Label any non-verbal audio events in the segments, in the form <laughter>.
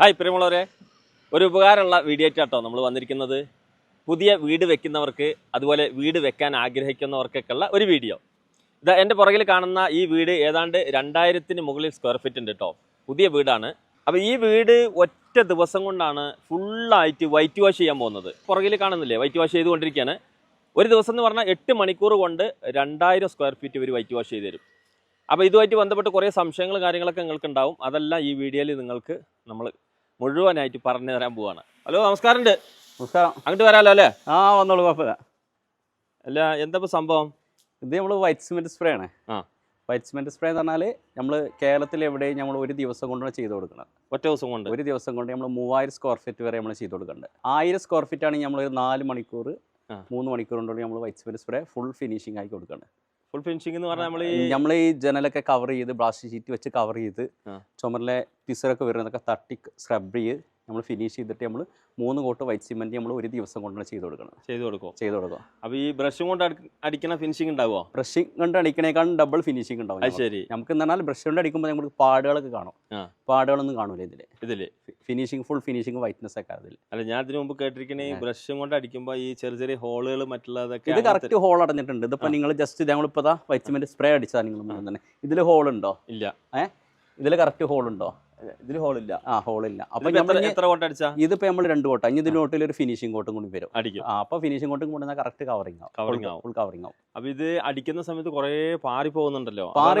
Hi പ്രിയമുള്ളവരെ. ഒരു ഉപകാരമുള്ള വീഡിയോ ആയിട്ടാട്ടോ നമ്മൾ വന്നിരിക്കുന്നത്. പുതിയ വീട് വെക്കുന്നവർക്ക് അതുപോലെ വീട് വെക്കാൻ ആഗ്രഹിക്കുന്നവർക്കൊക്കെയുള്ള ഒരു വീഡിയോ. ഇതാ എന്റെ പുറകിൽ കാണുന്ന ഈ വീട് ഏതാണ്ട് രണ്ടായിരത്തിന് മുകളിൽ സ്ക്വയർ ഫീറ്റ് ഉണ്ട് കേട്ടോ പുതിയ വീടാണ്. അപ്പോൾ ഈ വീട് ഒറ്റ ദിവസം കൊണ്ടാണ് ഫുള്ളായിട്ട് വൈറ്റ് വാഷ് ചെയ്യാൻ പോകുന്നത്. പുറകിൽ കാണുന്നില്ലേ? വൈറ്റ് വാഷ് ചെയ്തുകൊണ്ടിരിക്കുകയാണ്. ഒരു ദിവസം എന്ന് പറഞ്ഞാൽ എട്ട് മണിക്കൂർ കൊണ്ട് രണ്ടായിരം സ്ക്വയർ ഫീറ്റ് ഇവർ വൈറ്റ് വാഷ് ചെയ്ത് തരും അപ്പോൾ ഇതുമായിട്ട് ബന്ധപ്പെട്ട് കുറേ സംശയങ്ങൾ കാര്യങ്ങളൊക്കെ നിങ്ങൾക്ക് ഉണ്ടാവും അതെല്ലാം ഈ വീഡിയോയിൽ നിങ്ങൾക്ക് നമ്മൾ മുഴുവനായിട്ട് പറഞ്ഞു തരാൻ പോവാണ്. ഹലോ നമസ്കാരം ഉണ്ട് നമസ്കാരം. അങ്ങോട്ട് വരാമല്ലോ അല്ലേ? ആ വന്നോളൂ കുഴപ്പമില്ല. അല്ല എന്താ സംഭവം? ഇത് നമ്മൾ വൈറ്റ് സിമെന്റ് സ്പ്രേ ആണ്. ആ. വൈറ്റ് സിമെന്റ് സ്പ്രേ എന്ന് പറഞ്ഞാൽ നമ്മൾ കേരളത്തിൽ എവിടെയും നമ്മൾ ഒരു ദിവസം കൊണ്ടാണ് ചെയ്ത് കൊടുക്കുന്നത്. ഒറ്റ ദിവസം കൊണ്ട്? ഒരു ദിവസം കൊണ്ട് നമ്മൾ മൂവായിരം സ്ക്വയർ ഫീറ്റ് വരെ നമ്മൾ ചെയ്ത് കൊടുക്കുന്നുണ്ട്. ആയിരം സ്ക്വയർ ഫീറ്റ് ആണെങ്കിൽ നമ്മൾ ഒരു നാല് മണിക്കൂർ. മൂന്ന് മണിക്കൂർ കൊണ്ട് നമ്മൾ white cement spray full finishing ആയി കൊടുക്കുന്നുണ്ട്. ഫുൾ ഫിനിഷിംഗ് എന്ന് പറഞ്ഞാൽ നമ്മൾ ഈ നമ്മൾ ഈ ജനലൊക്കെ കവർ ചെയ്ത് ബ്ലാസ്റ്റ് ഷീറ്റ് വെച്ച് കവർ ചെയ്ത്. ചുമരിലെ പിസറൊക്കെ വരുന്നതൊക്കെ തട്ടി സ്ക്രബ് ചെയ്ത് നമ്മൾ ഫിനിഷ് ചെയ്തിട്ട് നമ്മൾ മൂന്ന് കോട്ട് വൈറ്റ് സിമെന്റ് നമ്മൾ ഒരു ദിവസം കൊണ്ടാണ് ചെയ്ത് കൊടുക്കണം. ചെയ്ത് കൊടുക്കും ചെയ്ത് കൊടുക്കുക അപ്പൊ ഈ ബ്രഷും കൊണ്ട് അടി- അടിക്കണ ഫിനിഷിംഗ് ഉണ്ടാവുമോ ബ്രഷിംഗ് കൊണ്ട് അടിക്കണേക്കാളും ഡബിൾ ഫിനിഷിംഗ് ഉണ്ടാവും ശരി. നമുക്ക് എന്ന് പറഞ്ഞാൽ ബ്രഷ് കൊണ്ട് അടിക്കുമ്പോൾ നമുക്ക് പാടുകളൊക്കെ കാണും. പാടുകളൊന്നും കാണൂല ഇതിൽ. ഇതിൽ. ഫിനിഷിംഗ് ഫുൾ ഫിനിഷിംഗ് വൈറ്റ്നസ് ഒക്കെ അതിൽ അല്ല ഞാൻ ഇതിനു മുമ്പ് കേട്ടിരിക്കണേ ഈ ബ്രഷും കൊണ്ട് അടിക്കുമ്പോൾ ഈ ചെറിയ ചെറിയ ഹോളുകൾ മറ്റുള്ളതൊക്കെ ഇത് കറക്റ്റ് ഹോൾ അടഞ്ഞിട്ടുണ്ട്. ഇതിപ്പോ നിങ്ങൾ ജസ്റ്റ് ഞങ്ങളിപ്പോ വൈറ്റ് സിമെന്റ് സ്പ്രേ അടിച്ചതാണ് നിങ്ങൾ തന്നെ. ഇതിൽ ഹോൾ ഉണ്ടോ? ഇല്ല. ഏഹ് ഇതിൽ കറക്റ്റ് ഹോൾ ഉണ്ടോ? ഇതിൽ ഹോളില്ല ആ ഹോൾ ഇല്ല. അപ്പൊ എത്ര- കോട്ട അടിച്ചാ? ഇതിപ്പോ നമ്മൾ രണ്ട് കോട്ട ഇനി ഇതിന്റെ നോട്ടിൽ ഒരു ഫിനിഷിംഗ് കോട്ടും കൂടി വരും. അടിക്കും. അപ്പൊ ഫിനിഷിംഗ് കോട്ടും കൊണ്ടുവന്നാൽ കറക്റ്റ് കവറിംഗ് ആവും. ആവും. ഫുൾ കവറിംഗ് ആവും. അപ്പൊ ഇത് അടിക്കുന്ന സമയത്ത് കുറേ പാറി പോകുന്നുണ്ടല്ലോ പാറി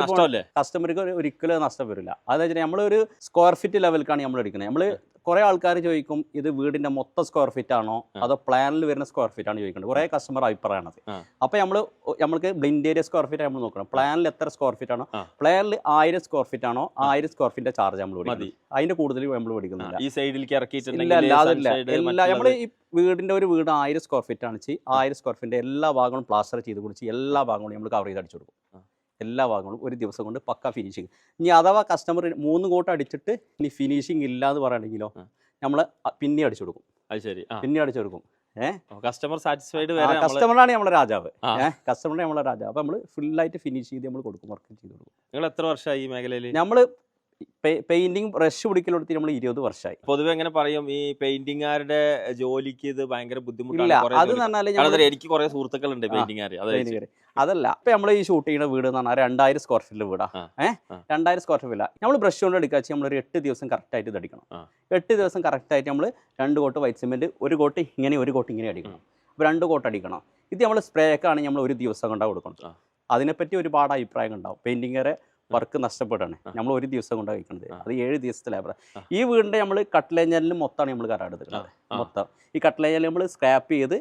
കസ്റ്റമർക്ക് ഒരിക്കലും നഷ്ടം വരില്ല. അതായത് നമ്മളൊരു സ്ക്വയർ ഫീറ്റ് ലെവലിലാണ് നമ്മൾ എടുക്കുന്നത്. നമ്മൾ കുറെ ആൾക്കാർ ചോദിക്കും ഇത് വീടിന്റെ മൊത്തം സ്ക്വയർ ഫീറ്റ് ആണോ? അതോ പ്ലാനിൽ വരുന്ന സ്ക്വയർ ഫീറ്റ് ആണ് ചോദിക്കുന്നത് കുറെ കസ്റ്റമർ അഭിപ്രായമാണത്. ആ. അപ്പൊ നമ്മൾ നമ്മൾക്ക് ബ്ലിൻഡ് ഏരിയ സ്ക്വയർ ഫീറ്റ് നമ്മൾ നോക്കണം. പ്ലാനിൽ എത്ര സ്ക്വയർ ഫീറ്റ് ആണോ? പ്ലാനിൽ ആയിരം സ്ക്വയർ ഫീറ്റ് ആണോ? ആയിരം സ്ക്വയർ ഫീറ്റിന്റെ ചാർജ് നമ്മൾ അതിന്റെ കൂടുതൽ നമ്മൾ മേടിക്കുന്നില്ല. ഈ സൈഡിലേക്ക് ഇല്ല നമ്മൾ ഈ വീടിന്റെ ഒരു വീട് ആയിരം സ്ക്വയർ ഫീറ്റ് ആണ്. ആയിരം സ്ക്വയർ ഫീറ്റിന്റെ എല്ലാ ഭാഗങ്ങളും പ്ലാസ്റ്റർ ചെയ്ത് കുടിച്ച് എല്ലാ ഭാഗങ്ങളും നമ്മൾ കവർ ചെയ്ത് അടിച്ചു കൊടുക്കും. എല്ലാ ഭാഗങ്ങളും ഒരു ദിവസം കൊണ്ട് പക്ക ഫിനിഷിങ് ഇനി അഥവാ കസ്റ്റമർ മൂന്ന് കോട്ട് അടിച്ചിട്ട് ഇനി ഫിനിഷിങ് ഇല്ല എന്ന് പറയുകയാണെങ്കിലോ നമ്മൾ പിന്നെ അടിച്ചു കൊടുക്കും. അത് ശരി. പിന്നെ അടിച്ചു കൊടുക്കും. കസ്റ്റമർ സാറ്റിസ്ഫൈഡ് കസ്റ്റമറാണ് നമ്മളെ രാജാവ്. കസ്റ്റമറാണ് നമ്മളെ രാജാവ്. അപ്പൊ നമ്മൾ ഫുള്ളായിട്ട് ഫിനിഷ് ചെയ്ത് നമ്മൾ കൊടുക്കും വർക്ക് ചെയ്ത് കൊടുക്കും. നിങ്ങൾ എത്ര വർഷമായി ഈ മേഖലയിൽ നമ്മൾ പെയിന്റിങ് ബ്രഷ് പിടിക്കലെടുത്ത് നമ്മൾ ഇരുപത് വർഷമായി പൊതുവെ എങ്ങനെ പറയും ഈ പെയിന്റിങ്ങാരുടെ ജോലിക്ക് ഇത് ഭയങ്കര ബുദ്ധിമുട്ടാണ് അത് എനിക്ക് കുറെ സുഹൃത്തുക്കളുണ്ട് ഉണ്ട് അത് അതല്ല ഇപ്പൊ നമ്മൾ ഈ ഷൂട്ട് ചെയ്യുന്ന വീട് എന്ന് പറഞ്ഞാൽ രണ്ടായിരം സ്ക്വയർ ഫീറ്റിൽ വീടാ. ഏഹ്. രണ്ടായിരം സ്ക്വയർ ഫീറ്റ് നമ്മൾ ബ്രഷ് കൊണ്ട് എടുക്കാൻ വെച്ചാൽ നമ്മൾ ഒരു എട്ട് ദിവസം കറക്റ്റ് ആയിട്ട് ഇത് അടിക്കണം. എട്ട് ദിവസം കറക്റ്റ് ആയിട്ട് നമ്മൾ രണ്ട് കോട്ട് വൈറ്റ് സിമെന്റ് ഒരു കോട്ട് ഇങ്ങനെ ഒരു കോട്ട് ഇങ്ങനെ അടിക്കണം. അപ്പോൾ രണ്ട് കോട്ട് അടിക്കണം. ഇത് നമ്മൾ സ്പ്രേ ഒക്കെ ആണെങ്കിൽ നമ്മൾ ഒരു ദിവസം കൊണ്ടാണ് കൊടുക്കണം. അതിനെപ്പറ്റി ഒരുപാട് അഭിപ്രായം ഉണ്ടാവും. പെയിന്റിങ്ങറെ വർക്ക് നഷ്ടപ്പെടുകയാണ്. നമ്മൾ ഒരു ദിവസം കൊണ്ട് കഴിക്കുന്നത് അത് ഏഴ് ദിവസത്തെ ലേബർ ഈ വീടിന്റെ നമ്മൾ കട്ട്ലേഞ്ഞാലിൽ മൊത്തമാണ് നമ്മൾ കരാർ എടുക്കുന്നത്. മൊത്തം. ഈ കട്ട്ലേഞ്ഞാൽ നമ്മൾ സ്ക്രാപ്പ് ചെയ്ത്.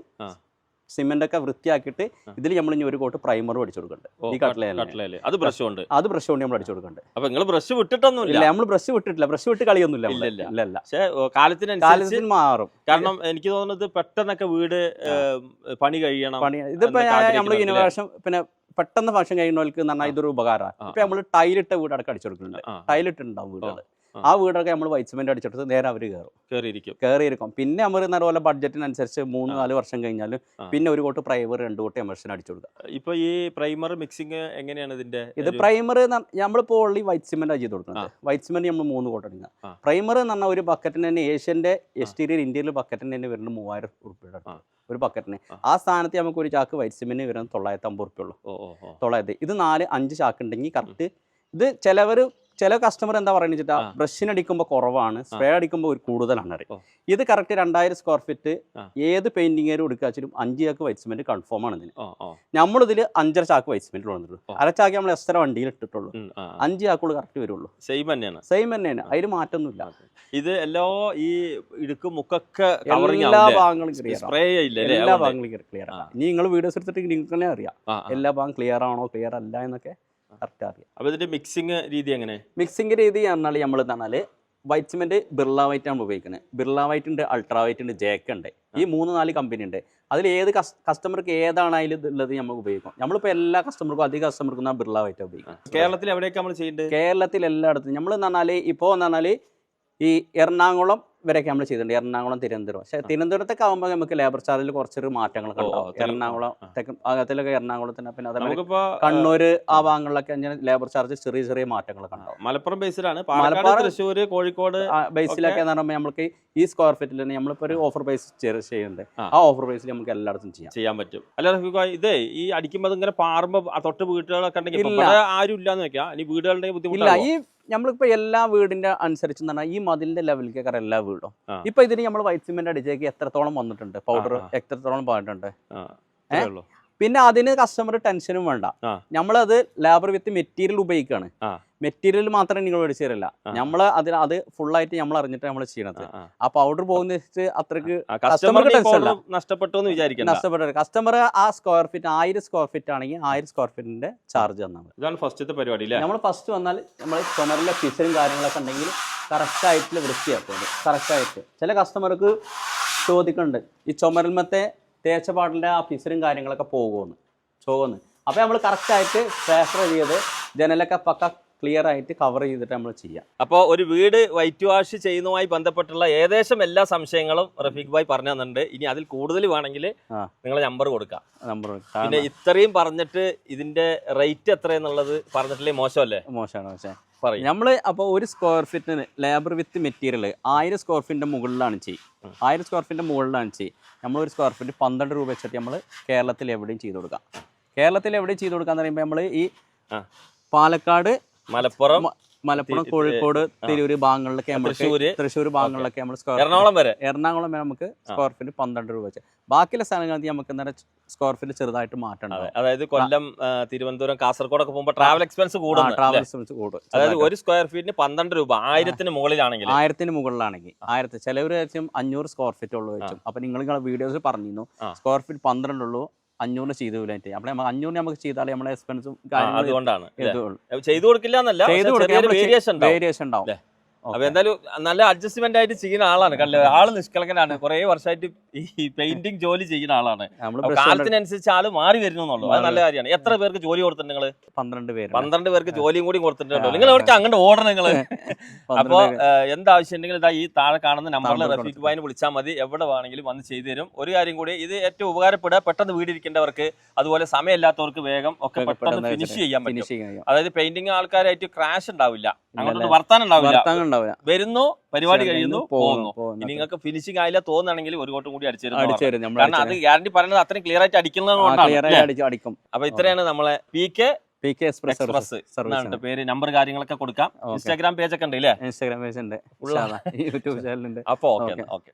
സിമെന്റ് ഒക്കെ വൃത്തിയാക്കിയിട്ട്. ഇതിൽ നമ്മൾ ഇനി ഒരു കോട്ട് പ്രൈമർ അടിച്ചു കൊടുക്കുന്നുണ്ട് ഈ കട്ട്ലയിൽ അത് ബ്രഷ് കൊണ്ട്. അത് ബ്രഷ് കൊണ്ട് നമ്മൾ അടിച്ചു കൊടുക്കുന്നുണ്ട് അപ്പൊ നിങ്ങൾ ബ്രഷ് വിട്ടിട്ടൊന്നും ഇല്ല നമ്മൾ ബ്രഷ് വിട്ടിട്ടില്ല. ബ്രഷ് വിട്ട് കളിയൊന്നുമില്ല ഇല്ല, ഇല്ല. പക്ഷെ കാലത്തിന് മാറും. കാരണം എനിക്ക് തോന്നുന്നത് പെട്ടെന്നൊക്കെ വീട് പണി കഴിയണം പണി ഇതിപ്പോ നമ്മൾ ഇന്നോവേഷൻ പിന്നെ പെട്ടെന്ന് ഫംഗ്ഷൻ കഴിയുന്നവർക്ക് എന്ന് പറഞ്ഞാൽ ഇതൊരു ഉപകാരമാണ്. ഇപ്പൊ നമ്മൾ ടൈലിട്ട വീട് അടക്കം അടിച്ചു കൊടുക്കുന്നുണ്ട്. ടൈലിട്ടുണ്ടാവും വീടുകൾ ആ. വീടൊക്കെ നമ്മൾ വൈറ്റ് സിമെന്റ് അടിച്ചെടുത്ത് നേരെ അവർ കയറും കേറിയിരിക്കും. കയറിയിരിക്കും പിന്നെ നമ്മൾ പറഞ്ഞ പോലെ ബഡ്ജറ്റിനനുസരിച്ച് മൂന്ന് നാല് വർഷം കഴിഞ്ഞാൽ പിന്നെ ഒരു കോട്ട് പ്രൈമർ രണ്ട് കോട്ട് എമർഷൻ അടിച്ചു കൊടുക്കുക ഇപ്പൊ ഈ പ്രൈമർ മിക്സിംഗ് എങ്ങനെയാണ് ഇതിന്റെ ഇത് പ്രൈമർ നമ്മളിപ്പോൾ ഓൺലി വൈറ്റ് സിമെന്റ് ചെയ്ത് കൊടുക്കുന്നത്. വൈറ്റ് സിമെന്റ് നമ്മൾ മൂന്ന് കോട്ട് അടിക്കുക. പ്രൈമർ എന്ന് പറഞ്ഞാൽ ഒരു ബക്കറ്റിന് തന്നെ ഏഷ്യന്റെ എക്സ്റ്റീരിയർ ഇന്ത്യയിൽ ബക്കറ്റിന് തന്നെ വരുന്ന മൂവായിരം ഉറുപ്പിയുടെ ഒരു ബക്കറ്റിന് ആ. സ്ഥാനത്ത് നമുക്ക് ഒരു ചാക്ക് വൈറ്റ് സിമെന്റ് വരുന്നത് തൊള്ളായിരത്തി അമ്പത് ഉറുപ്പ്യ ഉള്ളൂ. ഓ ഓ ഓ. തൊള്ളായിരത്തി ഇത് നാല് അഞ്ച് ചാക്ക് ഉണ്ടെങ്കിൽ കറക്റ്റ് ഇത് ചിലവർ ചില കസ്റ്റമർ എന്താ പറയുന്നത് വെച്ചിട്ടാ ആ. ബ്രഷിന് അടിക്കുമ്പോൾ കുറവാണ് സ്പ്രേ അടിക്കുമ്പോൾ ഒരു കൂടുതലാണ് അറിയാം ഇത് കറക്റ്റ് രണ്ടായിരം സ്ക്വയർ ഫീറ്റ് ഏത് പെയിന്റിങ്ങേരും എടുക്കുക വെച്ചാലും അഞ്ച് ചാക്ക് വൈറ്റ് സിമെന്റ് കൺഫേം ആണ് ഇതിന്. നമ്മളിതിൽ അഞ്ചര ചാക്ക് വൈറ്റ്സ്മെന്റ് വന്നിട്ടുള്ളൂ അര ചാക്ക് നമ്മൾ എക്സ്ട്രാ വണ്ടിയിൽ ഇട്ടിട്ടുള്ളൂ. അഞ്ച് ചാക്കുകൾ കറക്റ്റ് വരുള്ളൂ. സെയിം തന്നെയാണ്. സെയിം തന്നെയാണ്. അതിൽ മാറ്റമൊന്നുമില്ല ഇത് എല്ലാ ഈ ഇടുക്ക് മുക്കൊക്കെ എല്ലാ ഭാഗങ്ങളും ക്ലിയർ എല്ലാ ഭാഗങ്ങളും ക്ലിയർ ആണ്. ഇനി നിങ്ങൾ വീഡിയോസ് എടുത്തിട്ട് നിങ്ങൾക്ക് തന്നെ അറിയാം. എല്ലാ ഭാഗം ക്ലിയർ ആണോ ക്ലിയർ അല്ല എന്നൊക്കെ. കറക്റ്റ് അറിയാം അപ്പോൾ ഇതിന്റെ മിക്സിങ് രീതി എങ്ങനെ? മിക്സിംഗ് രീതി എന്നാൽ നമ്മൾ എന്നാൽ വൈറ്റ് സിമെന്റ് ബിർള വൈറ്റ് ആണ് ഉപയോഗിക്കുന്നത് ബിർള വൈറ്റ് ഉണ്ട് അൾട്രാ വൈറ്റ് ഉണ്ട് ജേക്ക് ഉണ്ട്. ഈ മൂന്ന് നാല് കമ്പനി ഉണ്ട്. അതിൽ ഏത് കസ്റ്റമർക്ക് ഏതാണ് അതിൽ ഉള്ളത് നമ്മൾ ഉപയോഗിക്കും. നമ്മളിപ്പോൾ എല്ലാ കസ്റ്റമർക്കും അധികം കസ്റ്റമർക്കും ബിർള വൈറ്റ് ഉപയോഗിക്കും കേരളത്തിൽ എവിടെയൊക്കെ നമ്മൾ ചെയ്യേണ്ടത് കേരളത്തിൽ എല്ലായിടത്തും. നമ്മൾ എന്ന് പറഞ്ഞാൽ ഇപ്പോൾ എന്ന് പറഞ്ഞാൽ ഈ എറണാകുളം വരെയൊക്കെ നമ്മൾ ചെയ്തിട്ടുണ്ട്. എറണാകുളം തിരുവനന്തപുരം. പക്ഷേ തിരുവനന്തപുരത്തൊക്കെ ആകുമ്പോൾ നമുക്ക് ലേബർ ചാർജിൽ കുറച്ചൊരു മാറ്റങ്ങളൊക്കെ ഉണ്ടാവും. എറണാകുളം ഭാഗത്തിലൊക്കെ എറണാകുളത്തിന് പിന്നെ അതേപോലെ കണ്ണൂർ ആ. ഭാഗങ്ങളിലൊക്കെ അങ്ങനെ ലേബർ ചാർജ് ചെറിയ ചെറിയ മാറ്റങ്ങളൊക്കെ ഉണ്ടാവും. മലപ്പുറം ബേസിലാണ് മലപ്പുറം- തൃശ്ശൂര് കോഴിക്കോട് ബേസിലൊക്കെ എന്ന് പറയുമ്പോൾ നമുക്ക് ഈ സ്ക്വയർ ഫീറ്റിൽ തന്നെ നമ്മളിപ്പോൾ ഒരു ഓഫർ പ്രൈസ് ചെയ്യുന്നുണ്ട്. ആ. ഓഫർ പ്രൈസിൽ നമുക്ക് എല്ലായിടത്തും ചെയ്യാം. ചെയ്യാൻ പറ്റും. അല്ല ഇതേ ഈ അടിക്കുമ്പോൾ ഇങ്ങനെ പാറുമ്പോൾ തൊട്ട് വീടുകളൊക്കെ ഉണ്ടെങ്കിൽ. ആരും ഇല്ലാന്ന് വെക്കാം. ഇനി വീടുകളുടെ ബുദ്ധിമുട്ടില്ല ഈ നമ്മളിപ്പോ എല്ലാ വീടിന്റെ അനുസരിച്ച് പറഞ്ഞാൽ ഈ മതിലിന്റെ ലെവലിലേക്കാണ് എല്ലാ വീടും. ഇപ്പൊ ഇതിന് നമ്മൾ വൈറ്റ് സിമെന്റ് അടിച്ചേക്ക് എത്രത്തോളം വന്നിട്ടുണ്ട്? പൗഡർ എത്രത്തോളം ഉള്ളൂ. പിന്നെ അതിന് കസ്റ്റമർ ടെൻഷനും വേണ്ട. നമ്മളത് ലേബർ വിത്ത് മെറ്റീരിയൽ ഉപയോഗിക്കുകയാണ് മെറ്റീരിയൽ മാത്രമേ നിങ്ങൾ മേടിച്ചു തരില്ല. നമ്മൾ നമ്മൾ അതിന് അത് ആയിട്ട് നമ്മൾ അറിഞ്ഞിട്ട് നമ്മൾ ചെയ്യണത്. ആ, പൗഡർ പോകുന്ന അത്രയ്ക്ക് കസ്റ്റമർക്ക് നഷ്ടപ്പെട്ടു എന്ന് നഷ്ടപ്പെട്ട കസ്റ്റമർ ആ സ്ക്വയർ ഫീറ്റ് ആയിരം സ്ക്വയർ ഫീറ്റ് ആണെങ്കിൽ ആയിരം സ്ക്വയർ ഫീറ്റിന്റെ ചാർജ് തന്നാണ് ഇതാണ് ഫസ്റ്റത്തെ പരിപാടി നമ്മൾ ഫസ്റ്റ് വന്നാൽ നമ്മൾ ചുമരിലെ ഫിസറും കാര്യങ്ങളൊക്കെ ഉണ്ടെങ്കിൽ കറക്റ്റ് ആയിട്ട് വൃത്തിയാക്കുന്നത് കറക്റ്റ് ആയിട്ട്. ചില കസ്റ്റമർക്ക് ചോദിക്കുന്നുണ്ട് ഈ ചുമരൽമത്തെ തേച്ച പാടിന്റെ ആ ഫിസറും കാര്യങ്ങളൊക്കെ പോകുമെന്ന്. ചോന്ന് അപ്പോൾ നമ്മൾ കറക്റ്റായിട്ട് പേപ്പർ ചെയ്ത് ജനലൊക്കെ പക്ക ക്ലിയർ ആയിട്ട് കവർ ചെയ്തിട്ട് നമ്മൾ ചെയ്യാം. അപ്പോൾ ഒരു വീട് വൈറ്റ് വാഷ് ചെയ്യുന്നതുമായി ബന്ധപ്പെട്ടുള്ള ഏകദേശം എല്ലാ സംശയങ്ങളും റഫീഖ് ഭായ് പറഞ്ഞു തന്നിട്ടുണ്ട്. ഇനി അതിൽ കൂടുതൽ വേണമെങ്കിൽ. നിങ്ങൾ നമ്പർ കൊടുക്കാം. നമ്പർ പിന്നെ ഇത്രയും പറഞ്ഞിട്ട് ഇതിന്റെ റേറ്റ് എത്രയെന്നുള്ളത് പറഞ്ഞിട്ടില്ലേ? മോശമല്ലേ? മോശമാണ് മോശം പറയും. നമ്മൾ അപ്പോൾ ഒരു സ്ക്വയർ ഫീറ്റിന് ലേബർ വിത്ത് മെറ്റീരിയൽ ആയിരം സ്ക്വയർ ഫീറ്റിന്റെ മുകളിലാണ് ചെയ്യും ആയിരം സ്ക്വയർ ഫീറ്റിന്റെ മുകളിലാണ് ചെയ്യും നമ്മൾ ഒരു സ്ക്വയർ ഫീറ്റ് പന്ത്രണ്ട് രൂപ വെച്ചിട്ട് നമ്മൾ കേരളത്തിൽ എവിടെയും ചെയ്ത് കൊടുക്കാം. കേരളത്തിൽ എവിടെയും ചെയ്ത് കൊടുക്കാന്ന് പറയുമ്പോൾ നമ്മൾ ഈ പാലക്കാട് മലപ്പുറം മലപ്പുറം കോഴിക്കോട് തിരൂര് ഭാഗങ്ങളിലൊക്കെ നമ്മൾ തൃശ്ശൂർ ഭാഗങ്ങളിലൊക്കെ നമ്മൾ സ്ക്വയർ എറണാകുളം വരെ? എറണാകുളം വരെ നമുക്ക് സ്ക്വയർ ഫീറ്റ് പന്ത്രണ്ട് രൂപ വെച്ച്. ബാക്കിയുള്ള സ്ഥലങ്ങളിൽ നമുക്ക് എന്താ സ്ക്വയർ ഫീറ്റ് ചെറുതായിട്ട് മാറ്റണം. അതായത് കൊല്ലം തിരുവനന്തപുരം കാസർഗോഡ് ഒക്കെ പോകുമ്പോൾ ട്രാവൽ എക്സ്പെൻസ് കൂടും. ട്രാവൽ? എക്സ്പെൻസ് കൂടും. അതായത് ഒരു സ്ക്വയർ ഫീറ്റിന് പന്ത്രണ്ട് രൂപ ആയിരത്തിന് മുകളിലാണെങ്കിൽ. ആയിരത്തിന് മുകളിലാണെങ്കിൽ. ആയിരത്തി ചിലവർ വെച്ചും അഞ്ഞൂറ് സ്ക്വയർ ഫീറ്റ് ഉള്ളു വെച്ചും. അപ്പൊ നിങ്ങൾ വീഡിയോസ് പറഞ്ഞിരുന്നു. സ്ക്വയർ ഫീറ്റ് പന്ത്രണ്ട് ഉള്ളൂ ചെയ്തു വിലായിട്ട് അപ്പോൾ നമ്മൾ അഞ്ഞൂറ് നമുക്ക് ചെയ്താലേ നമ്മളെ എക്സ്പെൻസും അതുകൊണ്ടാണ്? ചെയ്തു കൊടുക്കില്ല എന്നല്ല ചെയ്ത് പക്ഷേ കൊടുക്കാൻ വേരിയേഷൻ ഉണ്ടാവും. അപ്പൊ എന്തായാലും നല്ല അഡ്ജസ്റ്റ്മെന്റ് ആയിട്ട് ചെയ്യുന്ന ആളാണ്. കണ്ടത് ആൾ നിഷ്കളങ്കനാണ്. കുറെ വർഷമായിട്ട് ഈ പെയിന്റിംഗ് ജോലി ചെയ്യുന്ന ആളാണ്. കാലത്തിനനുസരിച്ച് ആൾ മാറി വരുന്നു എന്നുള്ളൂ. അത് നല്ല കാര്യമാണ്. എത്ര പേർക്ക് ജോലി കൊടുത്തിട്ടുണ്ട് നിങ്ങൾ പന്ത്രണ്ട് പേര്. പന്ത്രണ്ട് പേർക്ക് ജോലിയും കൂടി കൊടുത്തിട്ടുണ്ടോ നിങ്ങൾ എവിടേക്ക് അങ്ങോട്ട് ഓടണം നിങ്ങൾ? <laughs> അപ്പോ എന്താവശ്യം ഉണ്ടെങ്കിൽ ഇതാ ഈ താഴെ കാണുന്ന നമ്പറിൽ റഫീഖ് ഭായിന് വിളിച്ചാൽ മതി. എവിടെ വേണമെങ്കിലും വന്ന് ചെയ്തു തരും. ഒരു കാര്യം കൂടി ഇത് ഏറ്റവും ഉപകാരപ്പെടുക. പെട്ടെന്ന് വീടിരിക്കേണ്ടവർക്ക് അതുപോലെ സമയമില്ലാത്തവർക്ക് വേഗം ഒക്കെ പെട്ടെന്ന് ഫിനിഷ് ചെയ്യാൻ പറ്റും. അതായത് പെയിന്റിങ് ആൾക്കാരായിട്ട് ക്രാഷ് ഉണ്ടാവില്ല. അങ്ങോട്ട് വർത്താനം ഉണ്ടാവില്ല. ഉണ്ടാവില്ല. വരുന്നു പരിപാടി കഴിയുന്നു പോകുന്നു ഇനി നിങ്ങൾക്ക് ഫിനിഷിംഗ് ആയില്ല തോന്നുകയാണെങ്കിൽ ഒരു കോട്ടം കൂടി അടിച്ചിരുന്നു അടിച്ചു കാരണം അത് ഗ്യാരണ്ടി പറയുന്നത് അത്രയും ക്ലിയർ ആയിട്ട് അടിക്കുന്നത് കൊണ്ടാണ് ക്ലിയർ അല്ലേ? ആയി അടിച്ച് അടിക്കും. അപ്പൊ ഇത്രയാണ് നമ്മളെ P K P K express express എന്നാണ് പേര് നമ്പർ കാര്യങ്ങളൊക്കെ കൊടുക്കാം. ഇൻസ്റ്റാഗ്രാം പേജ് ഒക്കെ ഉണ്ട് അല്ലേ ഇൻസ്റ്റാഗ്രാം പേജ് ഉണ്ട്. യൂട്യൂബ് യൂട്യൂബ് <laughs> ഉണ്ട്. അപ്പൊ ഓക്കെ. ഓക്കെ